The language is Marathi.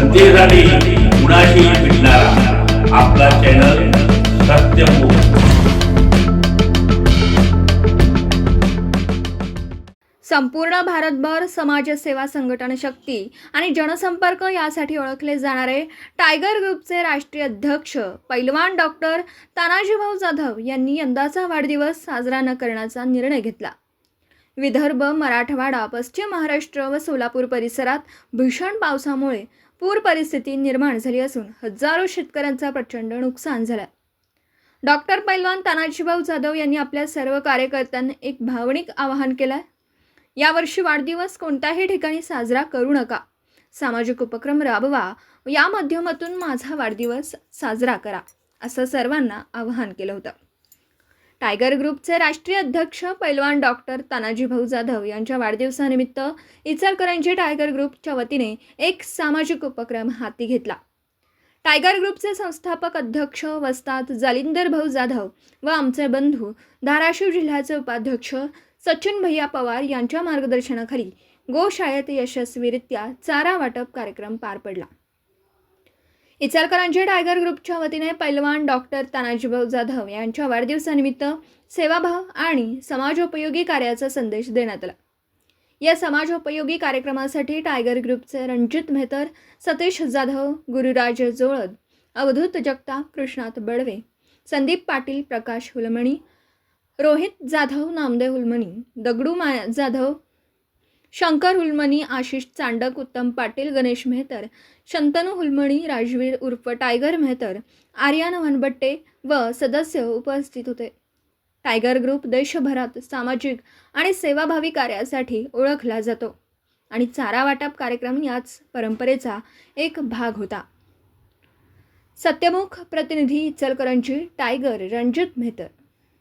जनतेसाठी कुणाशी भेटणारा? आपला चॅनल सत्यमुख संपूर्ण भारतभर समाजसेवा संघटन शक्ती आणि जनसंपर्क यासाठी ओळखले जाणारे टायगर ग्रुपचे राष्ट्रीय अध्यक्ष पैलवान डॉक्टर तानाजीभाऊ जाधव यांनी यंदाचा वाढदिवस साजरा न करण्याचा निर्णय घेतला. विदर्भ मराठवाडा पश्चिम महाराष्ट्र व सोलापूर परिसरात भीषण पावसामुळे पूर परिस्थिती निर्माण झाली असून हजारो शेतकऱ्यांचा प्रचंड नुकसान झालं. डॉक्टर पैलवान तानाजीभाऊ जाधव यांनी आपल्या सर्व कार्यकर्त्यांना एक भावनिक आवाहन केलं आहे यावर्षी वाढदिवस कोणत्याही ठिकाणी साजरा करू नका. सामाजिक उपक्रम राबवा. या माध्यमातून माझा वाढदिवस साजरा करा असं सर्वांना आवाहन केलं होतं. टायगर ग्रुपचे राष्ट्रीय अध्यक्ष पैलवान डॉक्टर तानाजीभाऊ जाधव यांच्या वाढदिवसानिमित्त इचलकरंजी टायगर ग्रुपच्या वतीने एक सामाजिक उपक्रम हाती घेतला. टायगर ग्रुपचे संस्थापक अध्यक्ष वस्ताद जालिंदर भाऊ जाधव व आमचे बंधू धाराशिव जिल्ह्याचे उपाध्यक्ष सचिन भैया पवार यांच्या मार्गदर्शनाखाली गोशाळेत यशस्वीरित्या चारा वाटप कार्यक्रम पार पडला. इचलकरंजी टायगर ग्रुपच्या वतीने पैलवान डॉक्टर तानाजीभाऊ जाधव यांच्या वाढदिवसानिमित्त सेवाभाव आणि समाजोपयोगी कार्याचा संदेश देण्यात आला. या समाजोपयोगी कार्यक्रमासाठी टायगर ग्रुपचे रणजित मेहतर सतीश जाधव गुरुराज जोळद अवधूत जगताप कृष्णात बडवे संदीप पाटील प्रकाश हुलमणी रोहित जाधव नामदेव हुलमणी दगडू मा जाधव शंकर हुलमणी आशिष चांडक उत्तम पाटील गणेश मेहतर शंतनू हुलमणी राजवीर उर्फ टायगर मेहतर आर्यान वनबट्टे व सदस्य उपस्थित होते. टायगर ग्रुप देशभरात सामाजिक आणि सेवाभावी कार्यासाठी ओळखला जातो आणि चारा वाटप कार्यक्रम याच परंपरेचा एक भाग होता. सत्यमुख प्रतिनिधी इचलकरंजी टायगर रणजित मेहतर.